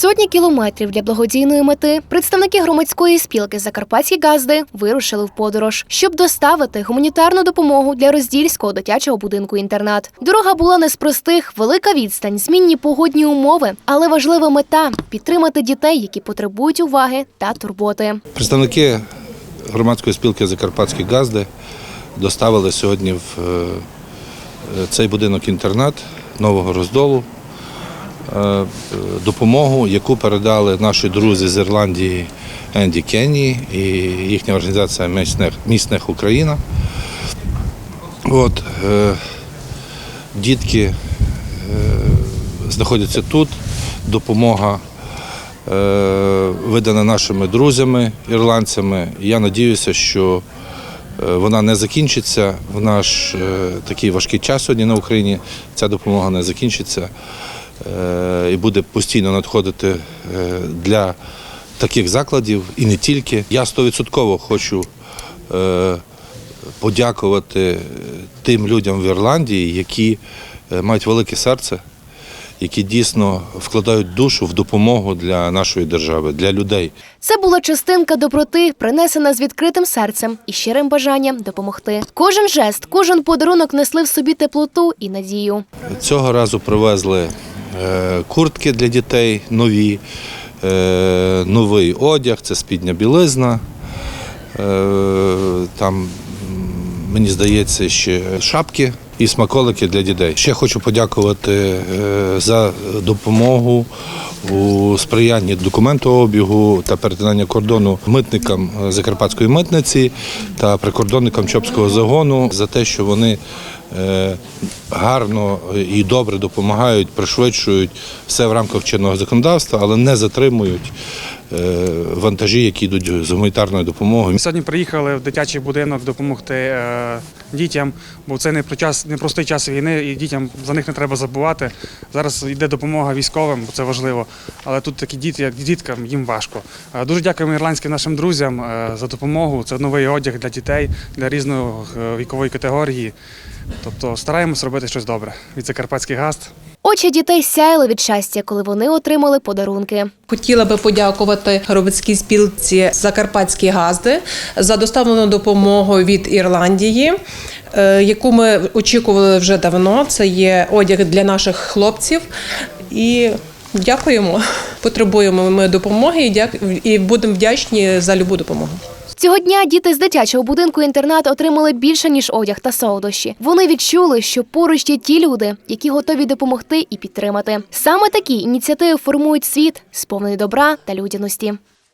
Сотні кілометрів для благодійної мети представники громадської спілки Закарпатські газди вирушили в подорож, щоб доставити гуманітарну допомогу для роздільського дитячого будинку інтернат. Дорога була не з простих, велика відстань, змінні погодні умови, але важлива мета підтримати дітей, які потребують уваги та турботи. Представники громадської спілки Закарпатські газди доставили сьогодні в е, цей будинок-інтернат нового роздолу допомогу, яку передали наші друзі з Ірландії Енді Кенні і їхня організація «Місних, Місних Україна. От, е, дітки е, знаходяться тут. Допомога е, видана нашими друзями, ірландцями. Я надіюся, що е, вона не закінчиться в наш е, такий важкий час сьогодні на Україні. Ця допомога не закінчиться е, і буде постійно надходити е, для таких закладів і не тільки. Я стовідсотково хочу е, подякувати тим людям в Ірландії, які е, мають велике серце які дійсно вкладають душу в допомогу для нашої держави, для людей. Це була частинка доброти, принесена з відкритим серцем і щирим бажанням допомогти. Кожен жест, кожен подарунок несли в собі теплоту і надію. Цього разу привезли е, куртки для дітей нові, е, новий одяг, це спідня білизна. Е, Там, мені здається, ще шапки і смаколики для дітей. Ще хочу подякувати е, за допомогу у сприянні документообігу та перетинання кордону митникам е, Закарпатської митниці та прикордонникам Чопського загону за те, що вони е, гарно і добре допомагають, пришвидшують все в рамках чинного законодавства, але не затримують вантажі, які йдуть з гуманітарною допомогою. Ми сьогодні приїхали в дитячий будинок допомогти е, дітям, бо це не про час, непростий час війни, і дітям за них не треба забувати. Зараз йде допомога військовим, бо це важливо. Але тут такі діти, як діткам, їм важко. Е, Дуже дякуємо ірландським нашим друзям е, за допомогу. Це новий одяг для дітей, для різної е, вікової категорії. Тобто стараємось робити щось добре від Закарпатських газд. Очі дітей сяяли від щастя, коли вони отримали подарунки. Хотіла би подякувати громадській спілці Закарпатські газди за доставлену допомогу від Ірландії, е, яку ми очікували вже давно. Це є одяг для наших хлопців. І дякуємо. Потребуємо ми допомоги і будемо вдячні за любу допомогу. Цього дня діти з дитячого будинку інтернат отримали більше ніж одяг та солодощі. Вони відчули, що поруч є ті люди, які готові допомогти і підтримати. Саме такі ініціативи формують світ, сповнений добра та людяності.